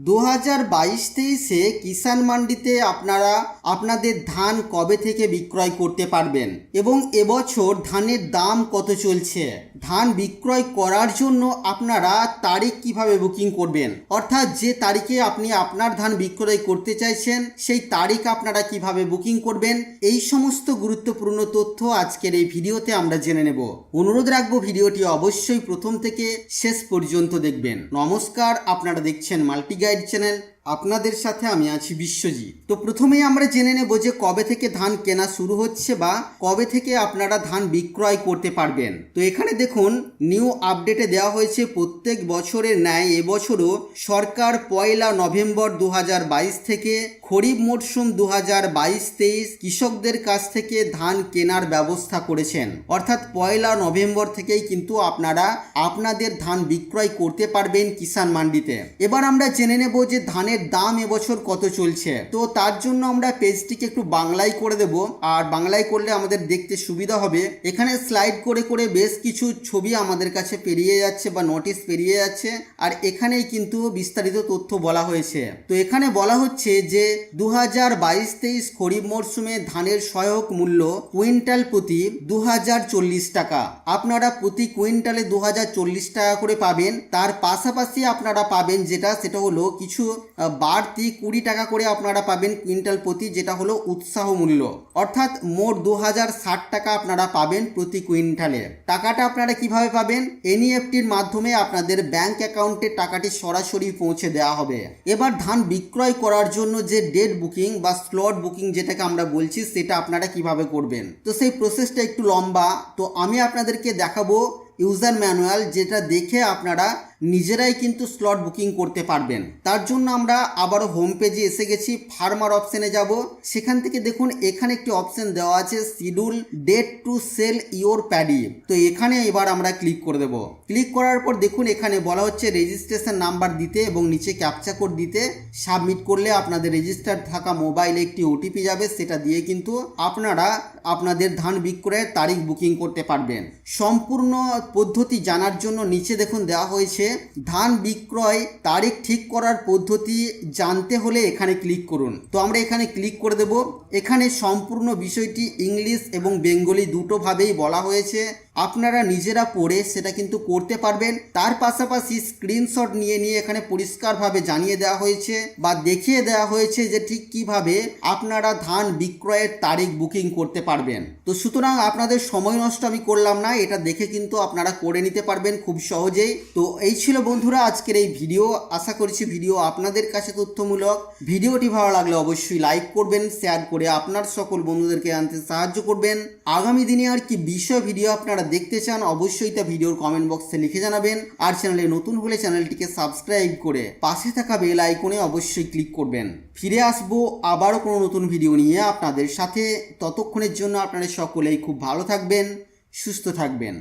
দু হাজার বাইশ তেইশে কিষাণ মান্ডিতে আপনারা আপনাদের ধান কবে থেকে বিক্রয় করতে পারবেন? এবং এবছর ধানের দাম কত চলছে? ধান বিক্রয় করার জন্য আপনারা তারিখ কীভাবে বুকিং করবেন? অর্থাৎ যে তারিখে আপনি আপনার ধান বিক্রয় করতে চাইছেন, সেই তারিখ আপনারা কীভাবে বুকিং করবেন? এই সমস্ত গুরুত্বপূর্ণ তথ্য আজকের এই ভিডিওতে আমরা জেনে নেব। অনুরোধ রাখব ভিডিওটি অবশ্যই প্রথম থেকে শেষ পর্যন্ত দেখবেন। নমস্কার, আপনারা দেখছেন মাল্টি গাইড চ্যানেল আপনাদের সাথে আমি আছি বিশ্বজিৎ। তো প্রথমেই আমরা জেনে নেব যে কবে থেকে ধান কেনা শুরু হচ্ছে বা কবে থেকে আপনারা ধান বিক্রয় করতে পারবেন। তো এখানে দেখুন নিউ আপডেটে দেওয়া হয়েছে, প্রত্যেক বছরের ন্যায় এবছরও সরকার পয়লা নভেম্বর দু হাজার বাইশ থেকে, খরিফ মরশুম দু হাজার বাইশ তেইশ কৃষকদের কাছ থেকে ধান কেনার ব্যবস্থা করেছেন। অর্থাৎ পয়লা নভেম্বর থেকেই কিন্তু আপনারা আপনাদের ধান বিক্রয় করতে পারবেন কিষাণ মান্ডিতে। এবার আমরা জেনে নেব যে ধানের দাম এবছর কত চলছে? তো তার জন্য আমরা পেজটিকে একটু বাংলায় করে দেব। আর বাংলায় করলে আমাদের দেখতে সুবিধা হবে। এখানে স্লাইড করে করে বেশ কিছু ছবি আমাদের কাছে পেরিয়ে যাচ্ছে বা নোটিশ পেরিয়ে যাচ্ছে। আর এখানেই কিন্তু বিস্তারিত তথ্য বলা হয়েছে। তো এখানে বলা হচ্ছে যে দু হাজার বাইশ তেইশ খরিফ মরশুমে ধানের সহায়ক মূল্য কুইন্টাল প্রতি দু হাজার চল্লিশ টাকা। আপনারা প্রতি কুইন্টালে দু হাজার চল্লিশ টাকা করে পাবেন। তার পাশাপাশি আপনারা পাবেন যেটা, সেটা হলো কিছু বাড়তি কুড়ি টাকা করে আপনারা পাবেন কুইন্টাল প্রতি, যেটা হলো উৎসাহ মূল্য। অর্থাৎ মোট দু হাজার ষাট টাকা আপনারা পাবেন প্রতি কুইন্টালে। টাকাটা আপনারা কীভাবে পাবেন? এনইএফটির মাধ্যমে আপনাদের ব্যাংক অ্যাকাউন্টে টাকাটি সরাসরি পৌঁছে দেওয়া হবে। এবার ধান বিক্রয় করার জন্য যে ডেট বুকিং বা স্লট বুকিং যেটাকে আমরা বলছি, সেটা আপনারা কীভাবে করবেন? তো সেই প্রসেসটা একটু লম্বা। তো আমি আপনাদেরকে দেখাবো ইউজার ম্যানুয়াল, যেটা দেখে আপনারা নিজেরাই কিন্তু স্লট বুকিং করতে পারবেন। তার জন্য আমরা আবারও হোম পেজে এসে গেছি ফার্মার অপশানে যাব। সেখান থেকে দেখুন, এখানে একটি অপশন দেওয়া আছে schedule date to sell your paddy তো এখানে এবার আমরা ক্লিক করে দেব। ক্লিক করার পর দেখুন, এখানে বলা হচ্ছে রেজিস্ট্রেশন নাম্বার দিতে এবং নিচে ক্যাপচা কোড দিতে। সাবমিট করলে আপনাদের রেজিস্টার্ড থাকা মোবাইলে একটি ওটিপি যাবে, সেটা দিয়ে কিন্তু আপনারা আপনাদের ধান বিক্রয়ের তারিখ বুকিং করতে পারবেন। সম্পূর্ণ পদ্ধতি জানার জন্য নিচে দেখুন, দেওয়া হয়েছে ধান বিক্রয় তারিখ ঠিক করার পদ্ধতি জানতে হলে এখানে ক্লিক করুন। তো আমরা এখানে ক্লিক করে দেব। এখানে সম্পূর্ণ বিষয়টি ইংলিশ এবং বেঙ্গলি দুটোভাবেই বলা হয়েছে। আপনারা নিজেরা পড়ে সেটা কিন্তু করতে পারবেন। তার পাশাপাশি স্ক্রিনশট নিয়ে নিয়ে এখানে পরিষ্কারভাবে জানিয়ে দেওয়া হয়েছে বা দেখিয়ে দেওয়া হয়েছে যে ঠিক কীভাবে আপনারা ধান বিক্রয়ের তারিখ বুকিং করতে পারবেন। তো সুতরাং আপনাদের সময় নষ্ট আমি করলাম না, এটা দেখে কিন্তু আপনারা করে নিতে পারবেন খুব সহজেই। তো এই ছিল বন্ধুরা আজকের এই ভিডিও আশা করছি ভিডিও আপনাদের কাছে তথ্যমূলক। ভিডিওটি ভালো লাগলে অবশ্যই লাইক করবেন শেয়ার করে আপনার সকল বন্ধুদেরকে আনতে সাহায্য করবেন। আগামী দিনে আর কি বিষয় ভিডিও আপনারা দেখতে চান, অবশ্যই তা ভিডিওর কমেন্ট বক্সে লিখে জানাবেন। আর চ্যানেলে নতুন হলে চ্যানেলটিকে সাবস্ক্রাইব করে পাশে থাকা বেল আইকনে অবশ্যই ক্লিক করবেন। ফিরে আসব আবারও কোনো নতুন ভিডিও নিয়ে আপনাদের সাথে। ততক্ষণের জন্য আপনারা সকলেই খুব ভালো থাকবেন, সুস্থ থাকবেন।